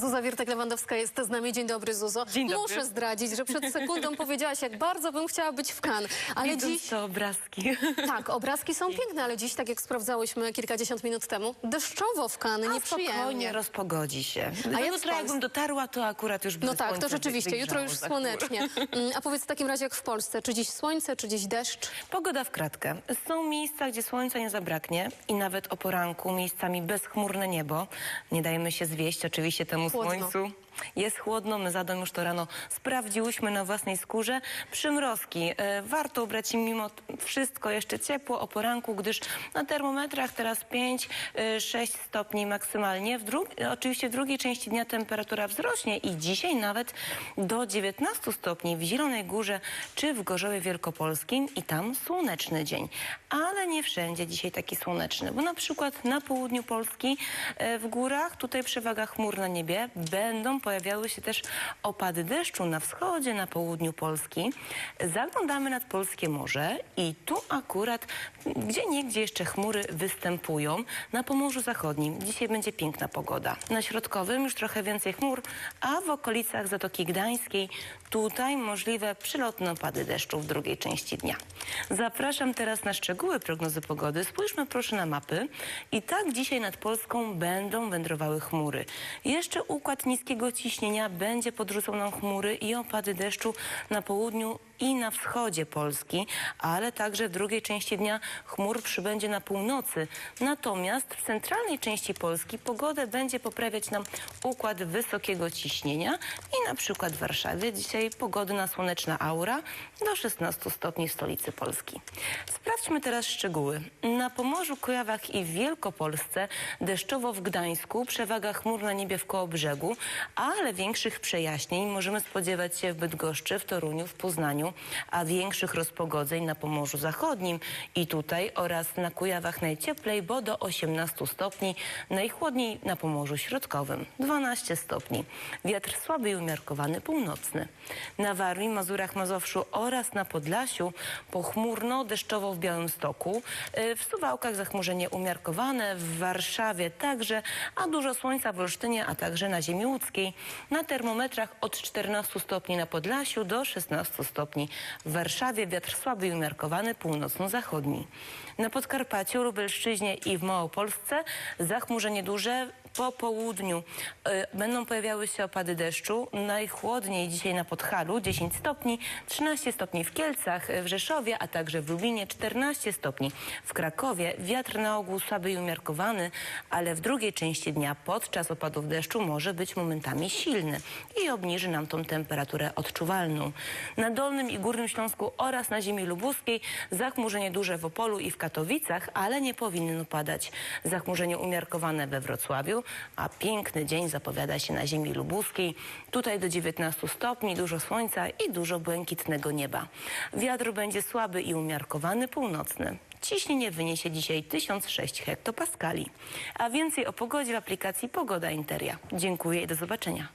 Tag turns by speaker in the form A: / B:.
A: Zuza Wiertek-Lewandowska jest z nami. Dzień dobry, Zuzo.
B: Dzień dobry.
A: Muszę zdradzić, że przed sekundą powiedziałaś, jak bardzo bym chciała być w Cannes. Ale
B: Widząc
A: dziś...
B: te obrazki.
A: Tak, obrazki są piękne, ale dziś, tak jak sprawdzałyśmy kilkadziesiąt minut temu, deszczowo w Cannes,
B: A spokojnie
A: nieprzyjemnie.
B: rozpogodzi się.
A: A
B: A
A: jak
B: jutro jakbym dotarła, to akurat już by
A: No tak, to rzeczywiście, jutro już słonecznie. Mm, A powiedz w takim razie jak w Polsce, czy dziś słońce, czy dziś deszcz?
B: Pogoda w kratkę. Są miejsca, gdzie słońca nie zabraknie i nawet o poranku miejscami bezchmurne niebo. Nie dajemy się zwieść oczywiście temu
A: Chłodno.
B: słońcu. Jest chłodno, my zadom już to rano sprawdziłyśmy na własnej skórze. Przymrozki. E, warto ubrać się mimo wszystko jeszcze ciepło o poranku, gdyż na termometrach teraz 5-6 stopni maksymalnie. W oczywiście w drugiej części dnia temperatura wzrośnie i dzisiaj nawet do 19 stopni w Zielonej Górze czy w Gorzowie Wielkopolskim i tam słoneczny dzień. Ale nie wszędzie dzisiaj taki słoneczny, bo na przykład na południu Polski e, w górach, tutaj przewaga chmur na niebie, będą pojawiały się też opady deszczu na wschodzie, na południu Polski. Zaglądamy nad Polskie Morze i tu akurat gdzie niegdzie jeszcze chmury występują. Na Pomorzu Zachodnim dzisiaj będzie piękna pogoda. Na Środkowym już trochę więcej chmur, a w okolicach Zatoki Gdańskiej tutaj możliwe przylotne opady deszczu w drugiej części dnia. Zapraszam teraz na szczegóły prognozy pogody. Spójrzmy proszę na mapy. I tak dzisiaj nad Polską będą wędrowały chmury. Jeszcze układ niskiego ciśnienia będzie podrzucał nam chmury i opady deszczu na południu i na wschodzie Polski, ale także w drugiej części dnia chmur przybędzie na północy. Natomiast w centralnej części Polski pogodę będzie poprawiać nam układ wysokiego ciśnienia i na przykład w Warszawie dzisiaj pogodna słoneczna aura do 16 stopni w stolicy Polski. Sprawdźmy teraz szczegóły. Na Pomorzu, Kujawach i Wielkopolsce deszczowo w Gdańsku, przewaga chmur na niebie w Kołobrzegu, ale większych przejaśnień możemy spodziewać się w Bydgoszczy, w Toruniu, w Poznaniu, a większych rozpogodzeń na Pomorzu Zachodnim i tutaj oraz na Kujawach najcieplej, bo do 18 stopni, najchłodniej na Pomorzu Środkowym 12 stopni. Wiatr słaby i umiarkowany północny. Na Warmii, Mazurach, Mazowszu oraz na Podlasiu pochmurno, deszczowo w Białymstoku, y, w Suwałkach zachmurzenie umiarkowane, w Warszawie także, a dużo słońca w Olsztynie, a także na ziemi łódzkiej. Na termometrach od 14 stopni na Podlasiu do 16 stopni. W Warszawie wiatr słaby i umiarkowany północno-zachodni. Na Podkarpaciu, Lubelszczyźnie i w Małopolsce zachmurzenie duże po południu. y, Będą pojawiały się opady deszczu. Najchłodniej dzisiaj na Podhalu 10 stopni, 13 stopni w Kielcach, y, w Rzeszowie, a także w Lublinie 14 stopni. W Krakowie wiatr na ogół słaby i umiarkowany, ale w drugiej części dnia podczas opadów deszczu może być momentami silny i obniży nam tą temperaturę odczuwalną. Na Dolnym i Górnym Śląsku oraz na ziemi lubuskiej zachmurzenie duże w Opolu i w Katowicach, ale nie powinno padać. Zachmurzenie umiarkowane we Wrocławiu, a piękny dzień zapowiada się na ziemi lubuskiej. Tutaj do 19 stopni, dużo słońca i dużo błękitnego nieba. Wiatr będzie słaby i umiarkowany północny. Ciśnienie wyniesie dzisiaj 1006 hektopaskali. A więcej o pogodzie w aplikacji Pogoda Interia. Dziękuję i do zobaczenia.